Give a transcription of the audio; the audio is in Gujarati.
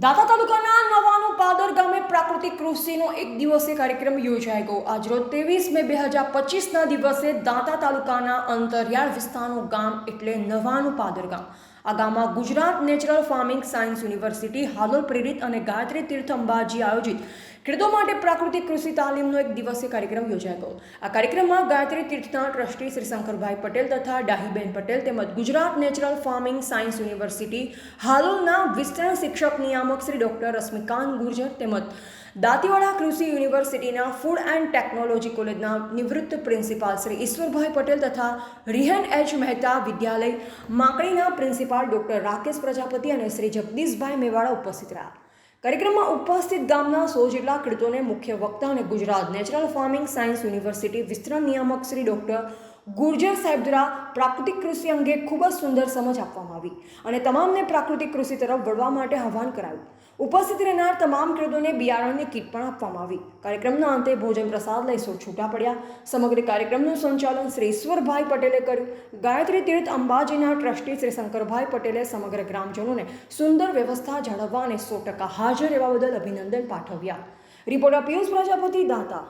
દાતા તાલુકાના નવાનું પાદર ગામે પ્રાકૃતિક કૃષિનો એક દિવસીય કાર્યક્રમ યોજાઈ ગયો આજરોજ ત્રેવીસ મે બે હજાર પચીસના દિવસે દાંતા તાલુકાના અંતરિયાળ વિસ્તારનું ગામ એટલે નવાનું પાદર ગામ. આ ગામમાં Gujarat natural farming science university Halol પ્રેરિત અને ગાયત્રી તીર્થ અંબાજી આયોજિત ખેડૂતો માટે પ્રાકૃતિક કૃષિ તાલીમનો એક દિવસીય કાર્યક્રમ યોજાયો. આ કાર્યક્રમમાં ગાયત્રી તીર્થના ટ્રસ્ટી શ્રી શંકરભાઈ પટેલ તથા ડાહીબેન પટેલ તેમજ Gujarat natural farming science university હાલોલના વિસ્તરણ શિક્ષક નિયામક શ્રી ડૉક્ટર રશ્મિકાંત ગુર્જર તેમજ દાંતીવાડા કૃષિ યુનિવર્સિટીના ફૂડ એન્ડ ટેકનોલોજી કોલેજના નિવૃત્ત પ્રિન્સિપાલ શ્રી ઈશ્વરભાઈ પટેલ તથા રિહન એચ મહેતા વિદ્યાલય માકડીના પ્રિન્સિપાલ ડૉક્ટર રાકેશ પ્રજાપતિ અને શ્રી જગદીશભાઈ મેવાડા ઉપસ્થિત રહ્યા. કાર્યક્રમમાં ઉપસ્થિત ગામના સો જેટલા ખેડૂતોને મુખ્ય વક્તા અને Gujarat natural farming science university વિસ્તરણ નિયામક શ્રી ડોક્ટર ગુર્જર સાહેબ દ્વારા પ્રાકૃતિક કૃષિ અંગે ખૂબ જ સુંદર સમજ આપવામાં આવી અને તમામને પ્રાકૃતિક કૃષિ તરફ વળવા માટે આહવાન કરાયું. ઉપસ્થિત રહેનાર તમામ ખેડૂતોને બિયારણની કીટ પણ આપવામાં આવી. કાર્યક્રમના અંતે ભોજન પ્રસાદ લઈ સૌ છૂટા પડ્યા. સમગ્ર કાર્યક્રમનું સંચાલન શ્રી ઈશ્વરભાઈ પટેલે કર્યું. ગાયત્રી તીર્થ અંબાજીના ટ્રસ્ટી શ્રી શંકરભાઈ પટેલે સમગ્ર ગ્રામજનોને સુંદર વ્યવસ્થા જાળવવા અને સો ટકા હાજર રહેવા બદલ અભિનંદન પાઠવ્યા. રિપોર્ટર પિયુષ પ્રજાપતિ દાતા.